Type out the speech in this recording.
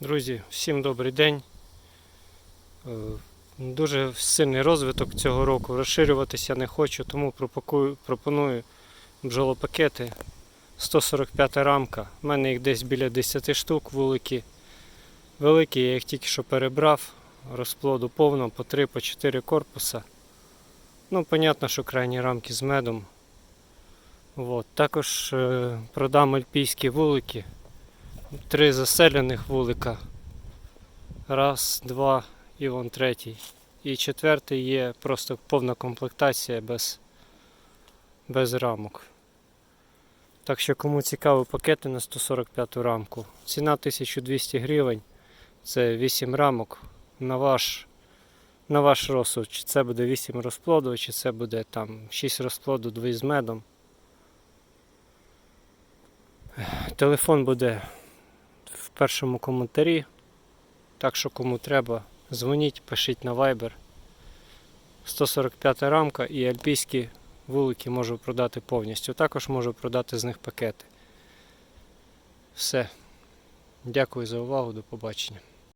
Друзі, всім добрий день. Е, Дуже сильний розвиток цього року. Розширюватися не хочу, тому пропоную бджолопакети. 145 рамка. У мене їх десь біля 10 штук вулики. Великі, я їх тільки що перебрав. Розплоду повно, по 3, по 4 корпуса. Ну, понятно, що крайні рамки з медом. От. Також е, продам альпійські вулики. Три заселених вулика. Раз, два і вон третій. І четвертий є просто повна комплектація без, без рамок. Так що кому цікаво пакети на 145 рамку. Ціна 1200 гривень. Це 8 рамок. На ваш, на ваш розсуд. Чи це буде 8 розплоду, чи це буде там 6 розплоду, 2 з медом. Телефон буде першому коментарі. Так що кому треба, дзвоніть, пишіть на Viber. 145 рамка і альпійські вулики можу продати повністю. Також можу продати з них пакети. Все. Дякую за увагу, до побачення.